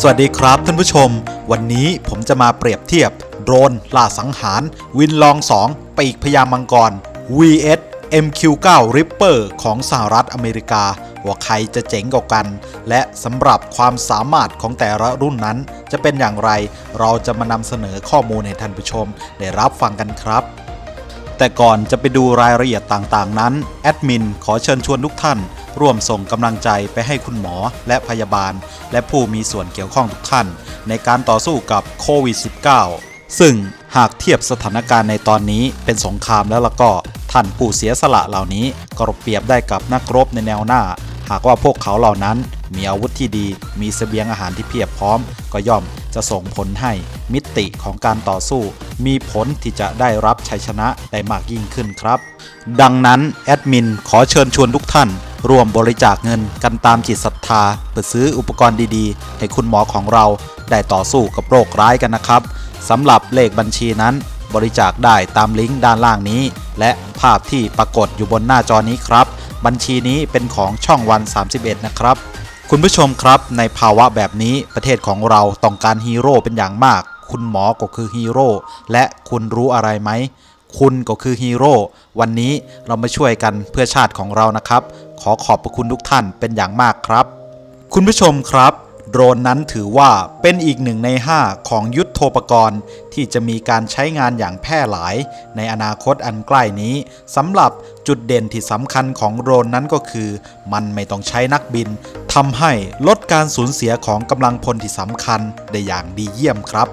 สวัสดีครับท่านผู้ชม วันนี้ผมจะมาเปรียบเทียบ โดรนล่าสังหาร วินลอง 2 ปีกพญามังกร vs MQ9 Ripper ของสหรัฐอเมริกา ว่าใครจะเจ๋งกว่ากัน และสำหรับความสามารถของแต่ละรุ่นนั้น จะเป็นอย่างไรเราจะมานำเสนอข้อมูลให้ท่านผู้ชมได้รับฟังกันครับแต่ก่อนจะไปดูรายละเอียดต่างๆนั้น แอดมินขอเชิญชวนทุกท่าน ร่วมส่งกำลังใจไปให้คุณหมอและพยาบาล และผู้มีส่วนเกี่ยวข้องทุกท่าน ในการต่อสู้กับโควิด -19 ซึ่งหากเทียบสถานการณ์ในตอนนี้เป็นสงครามแล้วละก็ท่านผู้เสียสละเหล่านี้ก็เปรียบได้กับนักรบในแนวหน้า หากว่าพวกเขาเหล่านั้น มีอาวุธที่ดี มีเสบียงอาหารที่เพียบพร้อม ก็ย่อมจะส่งผลให้มิติของการต่อสู้ มีผลที่จะได้รับชัยชนะได้มากยิ่งขึ้นครับ ดังนั้นแอดมินขอเชิญชวนทุกท่านร่วมบริจาคเงินกันตามจิตศรัทธาเพื่อซื้ออุปกรณ์ดีๆ ให้คุณหมอของเราได้ต่อสู้กับโรคร้ายกันนะครับสำหรับเลขบัญชีนั้น บริจาคได้ตามลิงก์ด้านล่างนี้ และภาพที่ปรากฏอยู่บนหน้าจอนี้ครับ บัญชีนี้เป็นของช่องวัน 31 นะครับ คุณผู้ชมครับในภาวะแบบนี้ประเทศของเราต้องการฮีโร่เป็นอย่างมาก คุณหมอก็คือฮีโร่และคุณรู้อะไรไหม คุณก็คือฮีโร่วันนี้เรามาช่วยกันเพื่อชาติของเรานะครับ ขอขอบพระคุณทุกท่านเป็นอย่างมากครับ คุณผู้ชมครับ โดรนนั้นถือว่าเป็นอีกหนึ่งใน 5 ของยุทธ โธปกรณ์ ที่จะมีการใช้งานอย่างแพร่หลาย ในอนาคตอันใกล้นี้สำหรับจุดเด่นที่สำคัญของโดรนนั้นก็คือ มันไม่ต้องใช้นักบินทำให้ลดการสูญเสียของกำลังพลที่สำคัญได้อย่างดีเยี่ยมครับ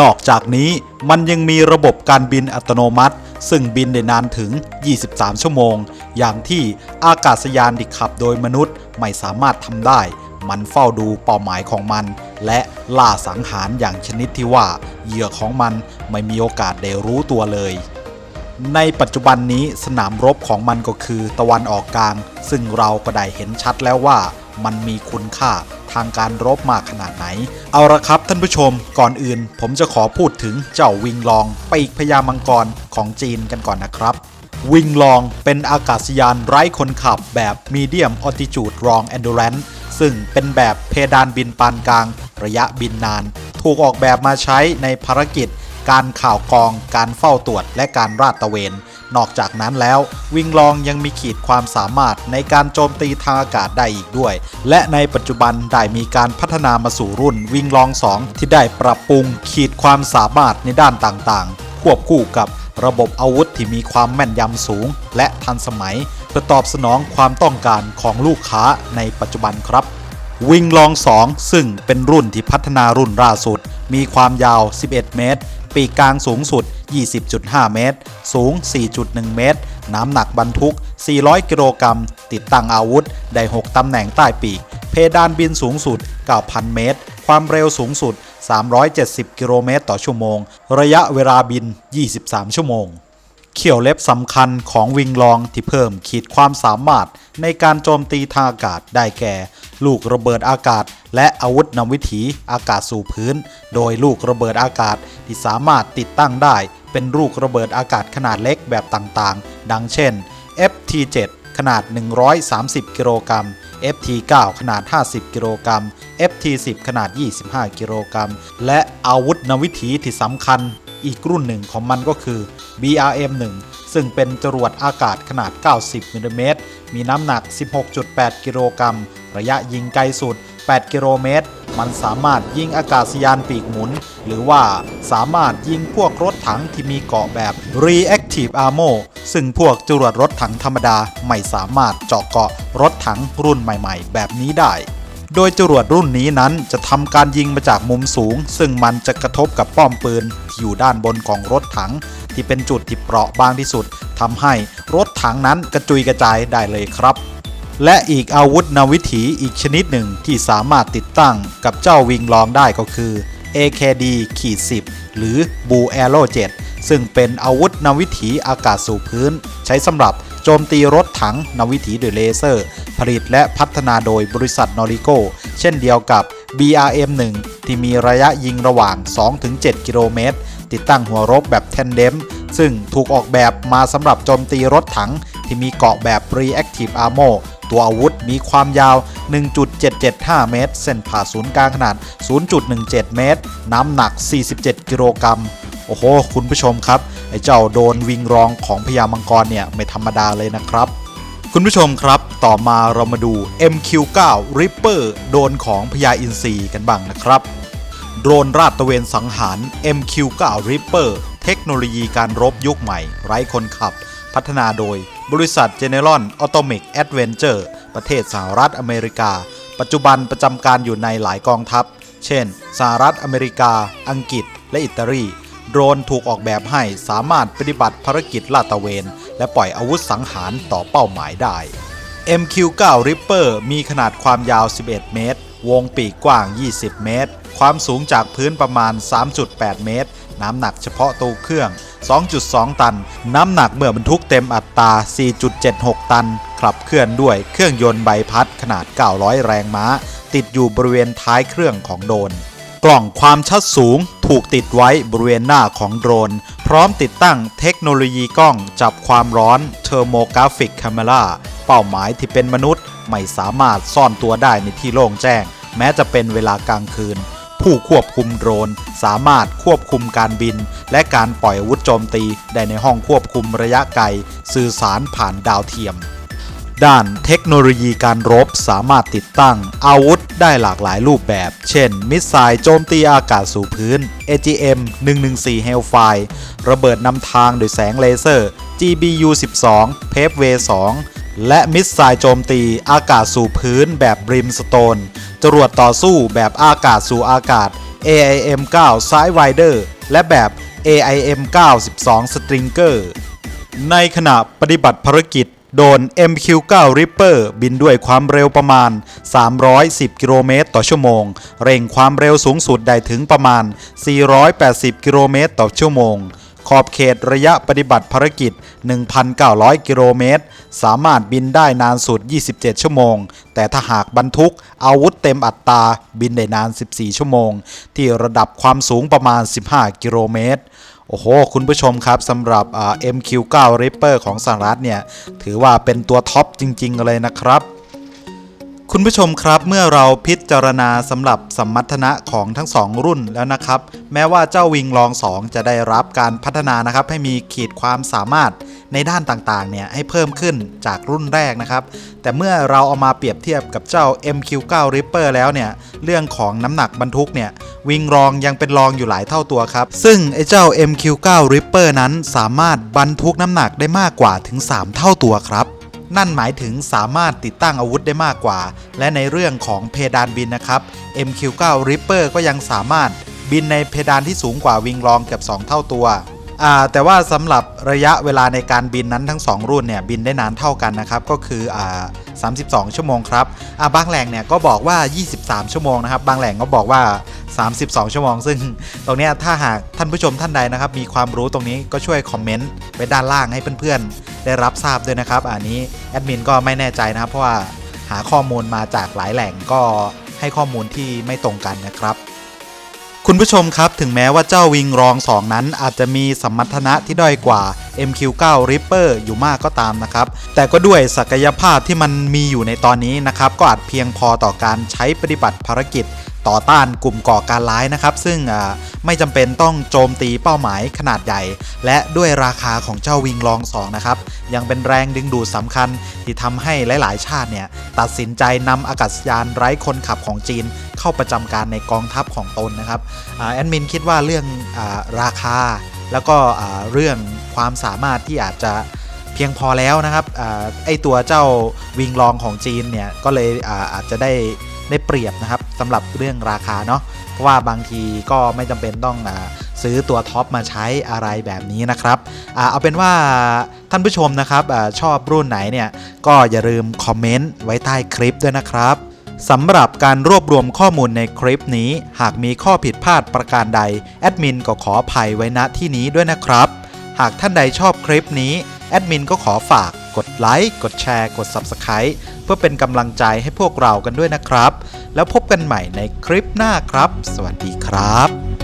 นอกจากนี้มันยังมีระบบการบินอัตโนมัติ ซึ่งบินได้นานถึง 23 ชั่วโมง อย่างที่อากาศยานที่ขับโดยมนุษย์ไม่สามารถทำได้ มันเฝ้าดูเป้าหมายของมัน และล่าสังหารอย่างชนิดที่ว่าเหยื่อของมันไม่มีโอกาสได้รู้ตัวเลย ในปัจจุบันนี้สนามรบของมันก็คือตะวันออกกลาง ซึ่งเราก็ได้เห็นชัดแล้วว่ามันมีคุณค่าทางการรบมากขนาดไหน เอาละครับท่านผู้ชมก่อนอื่น ผมจะขอพูดถึงเจ้าวิงลองปีกพญามังกรของจีนกันก่อนนะครับวิงลองเป็นอากาศยานไร้คนขับแบบ Medium Altitude Long Endurance ซึ่งเป็นแบบเพดานบินปานกลาง ระยะบินนาน ถูกออกแบบมาใช้ในภารกิจ การข่าวกรอง การเฝ้าตรวจ และการราดตระเวน นอกจากนั้นแล้ว วิงลองยังมีขีดความสามารถในการโจมตีทางอากาศได้อีกด้วย และในปัจจุบันได้มีการพัฒนามาสู่รุ่นวิงลอง 2 ที่ได้ปรับปรุงขีดความสามารถในด้านต่างๆ ควบคู่กับระบบอาวุธที่มีความแม่นยำสูง และทันสมัย พื่อตอบสนองความต้องการของลูกค้าในปัจจุบันครับ วิงลอง 2 ซึ่งเป็นรุ่นที่พัฒนารุ่นล่าสุด มีความยาว 11 เมตร ปีกกลางสูงสุด 20.5 เมตร สูง 4.1 เมตร น้ำหนักบรรทุก 400 กิโลกรัม ติดตั้งอาวุธ ได้ 6 ตำแหน่งใต้ปีก เพดานบินสูงสุด 9,000 เมตร ความเร็วสูงสุด 370 กิโลเมตรต่อชั่วโมง ระยะเวลาบิน 23 ชั่วโมง เขี่ยวเล็บสำคัญของวิงลองที่เพิ่มขีดความสามารถในการโจมตีทางอากาศได้แก่ ลูกระเบิดอากาศ และอาวุธนำวิถีอากาศสู่พื้น โดยลูกระเบิดอากาศที่สามารถติดตั้งได้ เป็นลูกระเบิดอากาศขนาดเล็กแบบต่างๆ ดังเช่น FT7 ขนาด 130 กิโลกรัม FT9 ขนาด 50 กิโลกรัม FT10 ขนาด 25 กิโลกรัม และอาวุธนำวิถีที่สำคัญอีกรุ่นหนึ่งของมันก็คือ BRM-1 ซึ่งเป็นจรวดอากาศขนาด 90มิลลิเมตร มีน้ำหนัก 16.8 กิโลกรัม ระยะยิงไกลสุด 8 กิโลเมตร มันสามารถยิงอากาศยานปีกหมุน หรือว่าสามารถยิงพวกรถถังที่มีเกาะแบบ Reactive Ammo ซึ่งพวกจรวดรถถังธรรมดาไม่สามารถเจาะเกาะรถถังรุ่นใหม่ๆ แบบนี้ได้โดยจรวดรุ่นนี้นั้นจะทำการยิงมาจากมุมสูง ซึ่งมันจะกระทบกับป้อมปืนที่อยู่ด้านบนของรถถัง ที่เป็นจุดที่เปราะบางที่สุดทำให้รถถังนั้นกระจุยกระจายได้เลยครับ และอีกอาวุธนำวิถีอีกชนิดหนึ่งที่สามารถติดตั้งกับเจ้าวิงลองได้ก็คือ AKD ขีด10หรือ Blue Arrow 7ซึ่งเป็นอาวุธนำวิถีอากาศสู่พื้น ใช้สำหรับโจมตีรถถังนำวิถีด้วยเลเซอร์ ผลิตและพัฒนาโดยบริษัทนอริโกเช่นเดียวกับ BRM1 ที่มีระยะยิงระหว่าง 2-7 กิโลเมตร ติดตั้งหัวรบแบบแทนเดมซึ่งถูกออกแบบมาสำหรับโจมตีรถถัง ที่มีเกาะแบบ Reactive Armor ตัวอาวุธมีความยาว 1.775 เมตร เส้นผ่าศูนย์กลางขนาด 0.17 เมตร น้ำหนัก 47 กิโลกรัมโอ้โห คุณผู้ชมครับ ไอ้เจ้าโดนวิงรองของพญามังกรเนี่ย ไม่ธรรมดาเลยนะครับ คุณผู้ชมครับ ต่อมาเรามาดู MQ9 Reaper โดนของพญาอินทรีกันบ้างนะครับ โดรนราดตระเวนสังหาร MQ9 Reaper เทคโนโลยีการรบยุคใหม่ ไร้คนขับ พัฒนาโดย บริษัท General Atomic Adventure ประเทศสหรัฐอเมริกา ปัจจุบันประจำการอยู่ในหลายกองทัพ เช่น สหรัฐอเมริกา อังกฤษ และอิตาลี โดรนถูกออกแบบให้สามารถปฏิบัติภารกิจลาดตระเวน และปล่อยอาวุธสังหารต่อเป้าหมายได้ MQ9 Reaper มีขนาดความยาว 11 เมตร วงปีกกว้าง 20 เมตร ความสูงจากพื้นประมาณ 3.8 เมตร น้ำหนักเฉพาะตัวเครื่อง 2.2 ตัน น้ำหนักเมื่อบรรทุกเต็มอัตรา 4.76 ตัน ขับเคลื่อนด้วยเครื่องยนต์ใบพัดขนาด 900 แรงม้า ติดอยู่บริเวณท้ายเครื่องของโดนกล่องความชัดสูงถูกติดไว้บริเวณหน้าของโดรน พร้อมติดตั้งเทคโนโลยีกล้องจับความร้อนเทอร์โมกราฟิก c a m e r a เป้าหมายที่เป็นมนุษย์ ไม่สามารถซ่อนตัวได้ในที่โล่งแจ้ง แม้จะเป็นเวลากลางคืน ผู้ควบคุมโดรน สามารถควบคุมการบิน และการปล่อยอาวุธโจมตีได้ในห้องควบคุมระยะไกล สื่อสารผ่านดาวเทียม ด้านเทคโนโลยีการรบสามารถติดตั้ง อาวุธได้หลากหลายรูปแบบ เช่น มิสไซล์โจมตีอากาศสู่พื้น AGM 114 Hellfire ระเบิดนำทางโดยแสงเลเซอร์ GBU 12 p a v e w a y 2 และมิสไซล์โจมตีอากาศสู่พื้นแบบบริมสโตน จรวดต่อสู้แบบอากาศสู่อากาศ AIM 9 s i d e w i d e r และแบบ AIM 9 12 Stringer ในขณะปฏิบัติภารกิจโดน MQ9 Reaper บินด้วยความเร็วประมาณ 310 กิโลเมตรต่อชั่วโมง เร่งความเร็วสูงสุดได้ถึงประมาณ 480 กิโลเมตรต่อชั่วโมง ขอบเขตระยะปฏิบัติภารกิจ 1,900 กิโลเมตร สามารถบินได้นานสุด 27 ชั่วโมง แต่ถ้าหากบรรทุกอาวุธเต็มอัตราบินได้นาน 14 ชั่วโมง ที่ระดับความสูงประมาณ 15 กิโลเมตรโอ้โห คุณผู้ชมครับสำหรับ MQ9 Reaper ของสหรัฐเนี่ย ถือว่าเป็นตัวท็อปจริง ๆ เลยนะครับ คุณผู้ชมครับเมื่อเราพิ จารณาสำหรับสมรรถนะของทั้ง 2 รุ่นแล้วนะครับ แม้ว่าเจ้าวิงลอง 2 จะได้รับการพัฒนานะครับ ให้มีขีดความสามารถในด้านต่างๆ เนี่ยให้เพิ่มขึ้นจากรุ่นแรกนะครับ แต่เมื่อเราเอามาเปรียบเทียบกับเจ้า MQ9 Reaper แล้วเนี่ย เรื่องของน้ำหนักบรรทุกเนี่ย วิงรองยังเป็นรองอยู่หลายเท่าตัวครับ ซึ่งไอ้เจ้า MQ9 Reaper นั้นสามารถบรรทุกน้ำหนักได้มากกว่าถึง 3 เท่าตัวครับ นั่นหมายถึงสามารถติดตั้งอาวุธได้มากกว่า และในเรื่องของเพดานบินนะครับ MQ9 Reaper ก็ยังสามารถบินในเพดานที่สูงกว่าวิงรองเกือบ2 เท่าตัวแต่ว่าสำหรับระยะเวลาในการบินนั้นทั้ง 2 รุ่นเนี่ยบินได้นานเท่ากันนะครับก็คืออ32 ชั่วโมงครับาบางแหล่งเนี่ยก็บอกว่า 23 ชั่วโมงนะครับบางแหล่งก็บอกว่า 32 ชั่วโมง ซึ่งตรงนี้ถ้าหากท่านผู้ชมท่านใดนะครับมีความรู้ตรงนี้ก็ช่วยคอมเมนต์ไว้ด้านล่างให้เพื่อนๆ ได้รับทราบด้วยนะครับ อันนี้แอดมินก็ไม่แน่ใจนะครับ เพราะว่าหาข้อมูลมาจากหลายแหล่งก็ให้ข้อมูลที่ไม่ตรงกันนะครับคุณผู้ชมครับ ถึงแม้ว่าเจ้าวิงรอง2นั้นอาจจะมีสมรรถนะที่ด้อยกว่า MQ9 Reaper อยู่มากก็ตามนะครับ แต่ก็ด้วยศักยภาพที่มันมีอยู่ในตอนนี้นะครับ ก็อาจเพียงพอต่อการใช้ปฏิบัติภารกิจต่อต้านกลุ่มก่อการร้ายนะครับ ซึ่งไม่จำเป็นต้องโจมตีเป้าหมายขนาดใหญ่ และด้วยราคาของเจ้าวิงลอง2นะครับ ยังเป็นแรงดึงดูดสำคัญที่ทำให้หลาย ๆ ชาติเนี่ย ตัดสินใจนำอากาศยานไร้คนขับของจีน เข้าประจำการในกองทัพของตนนะครับอแอดมินคิดว่าเรื่องอาราคา แล้วก็เรื่องความสามารถที่อาจจะเพียงพอแล้วนะครับอไอตัวเจ้าวิงลองของจีนเนี่ยก็เลยอาอาจจะได้ได้เปรียบนะครับสำหรับเรื่องราคาเนาะเพราะว่าบางทีก็ไม่จำเป็นต้องอซื้อตัวท็อปมาใช้อะไรแบบนี้นะครับอเอาเป็นว่าท่านผู้ชมนะครับอชอบรุ่นไหนเนี่ยก็อย่าลืมคอมเมนต์ไว้ใต้คลิปด้วยนะครับ สำหรับการรวบรวมข้อมูลในคลิปนี้ หากมีข้อผิดพลาดประการใด แอดมินก็ขออภัยไว้ณที่นี้ด้วยนะครับ หากท่านใดชอบคลิปนี้ แอดมินก็ขอฝากกดไลค์ กดแชร์ กด Subscribe เพื่อเป็นกำลังใจให้พวกเรากันด้วยนะครับ แล้วพบกันใหม่ในคลิปหน้าครับ สวัสดีครับ